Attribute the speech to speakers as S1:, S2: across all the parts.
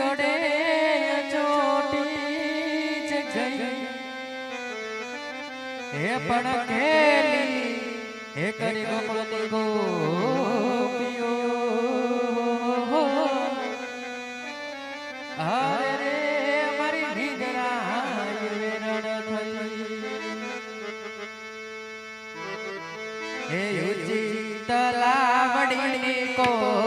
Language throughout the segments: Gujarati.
S1: જોડે ચોટી જ ગઈ. હે પણ ખેલી હે કરી ગોપળની ગોપીઓ. હાય રે મારી નિંદરાય વેરણ થઈ. હે ઊંચી તલાવડીની કોર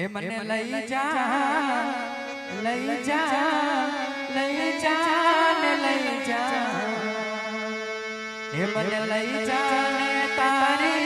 S1: એ મને લઈ જા લઈ જા લઈ જા ને લઈ જા. એ મને લઈ જા તારી